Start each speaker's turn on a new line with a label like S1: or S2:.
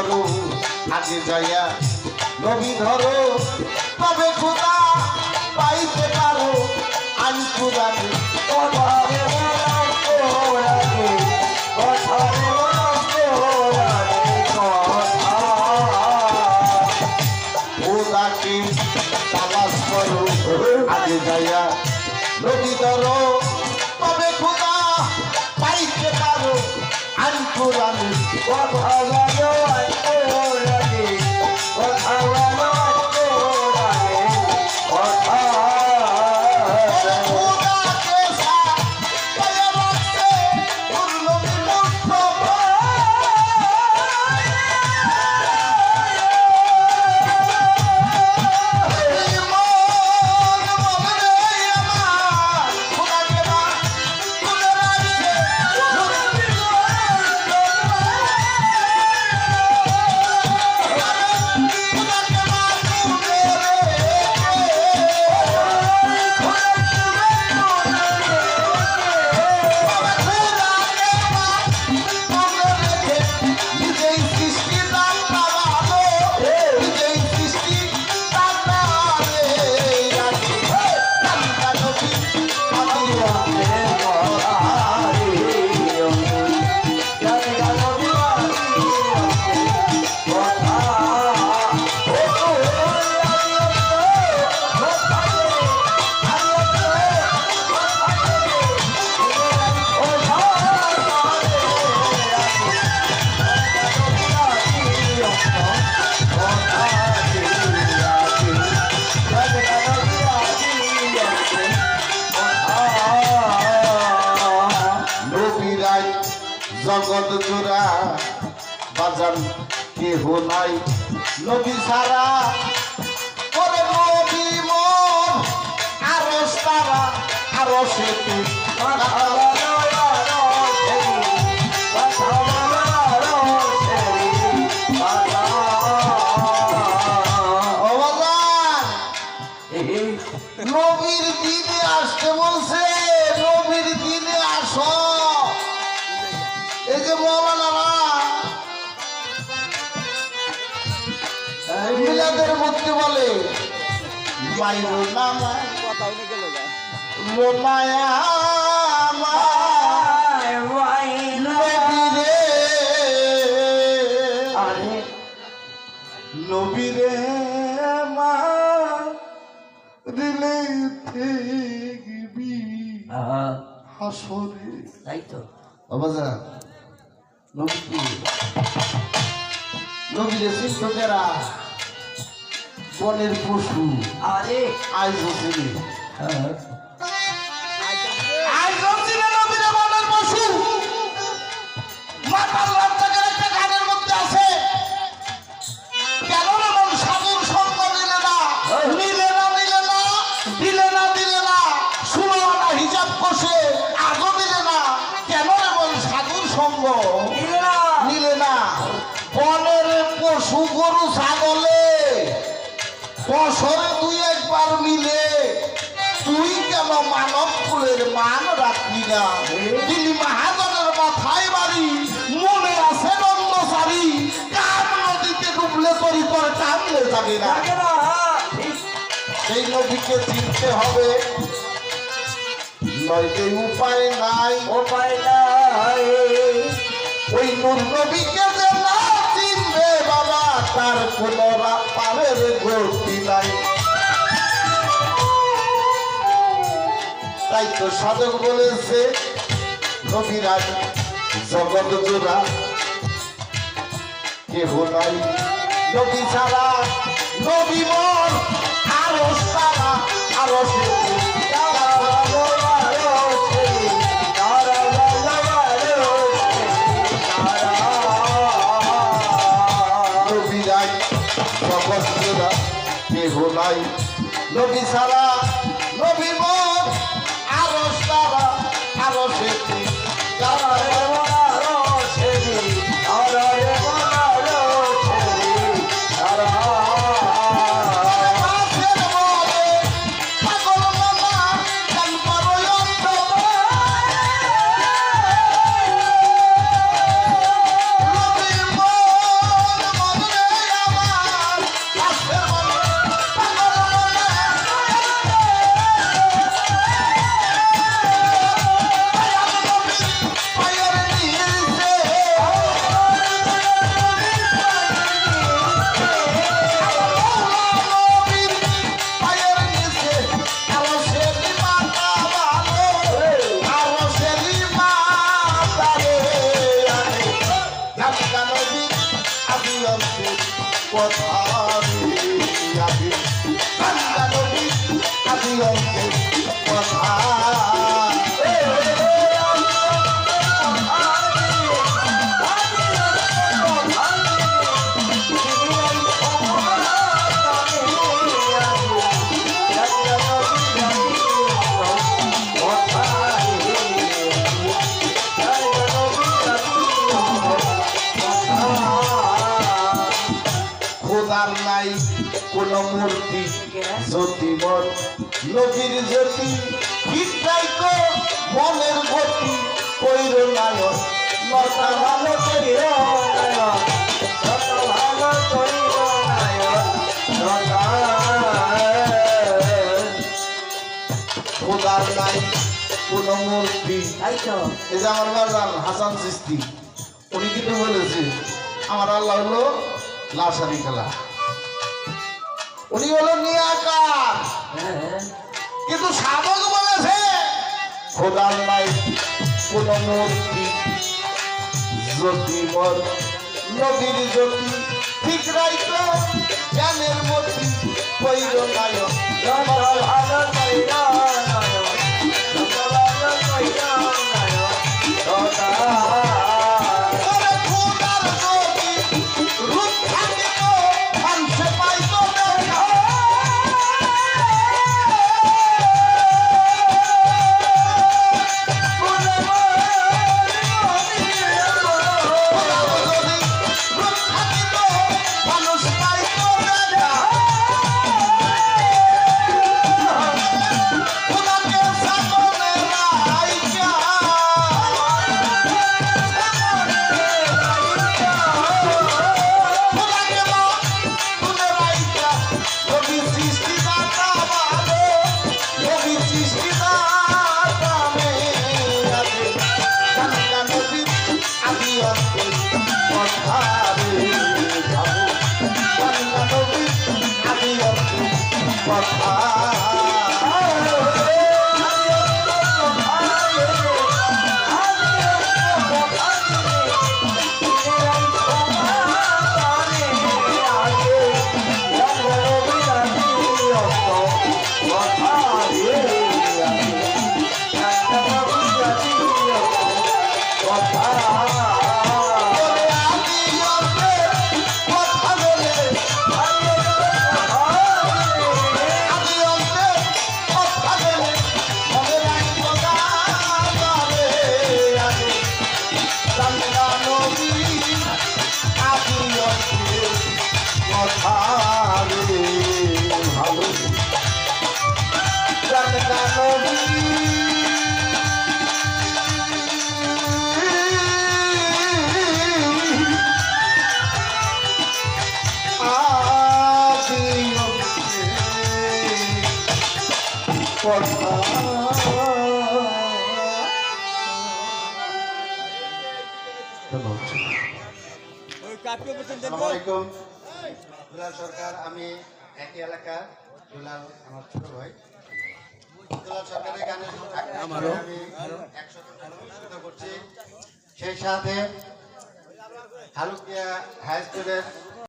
S1: করো আগে যাইয়া নবী ধরো, তবে খোদা পাইতে পারো, আমি
S2: কোরআনে কোরআনে
S1: করো? আগে যাইয়া নদী ধরো খোদা পাইতে পারো, আমি খোদাকে
S2: কথা
S1: জগৎ জোড়া, বাজান কেহ নাই। নবী সারা করে নবী মন আরও সারা, আরও সেতু। নবীর দিনে আসতে বলছে যে মৌলানারা মিলাদের মধ্যে বলে মাইরো নামা রোমায়া নবীরে মা। দিলে থেকবি। হাসরে।
S2: তাই তো।
S1: কি নবীরে শিক্ষকেরা বনের পশু
S2: আরে
S1: আজ বসেনি না। দিলি মাহাজনের মাথায় বাড়ি মনে আছে নন্দসারি কার নদীতে ডুবলে তরি তোর টানলে যাবে না। সেই নদীকে চিনতে হবে। নয়তো উপায় নাই।
S2: উপায় নাই।
S1: ওই নূর নবীকে যে না চিনবে বাবা তার কোনো পারের গতি নাই। তাই তো সাধক বলেছে নবীরাজ জগৎ জোড়া। কেহ নাই নবী ছাড়া নবী মন, আরও সারা, আরও নবী ছাড়া নবী খোদার নাই কোন মূর্তি জ্যোতিমর নদীর জ্যোতি বিদ্যাই তো মনের গতি কইর নায়ক নটা ভালো কইর খোদার নাই কোন মূর্তি। এই যে আমার বাজান হাসান সিস্তি উনি কিন্তু বলেছে আমার আল্লাহ হলো লাশারি খেলা উনি হলো নিয়াকার কিন্তু সাধক বলেছে, খোদার নাই কোন মূর্তি জ্যোতিমর নদীর জ্যোতি, ঠিক রাইতো জ্ঞানের মতি কইর নায়ক ওরে বলে
S3: দুলাল সরকার আমি একই এলাকার দুলাল আমার ছোট ভাই। দুলাল সরকারের গানের আমি একসাথে অনুষ্ঠিত করছি। সেই সাথে হালুকিয়া হাই স্কুলের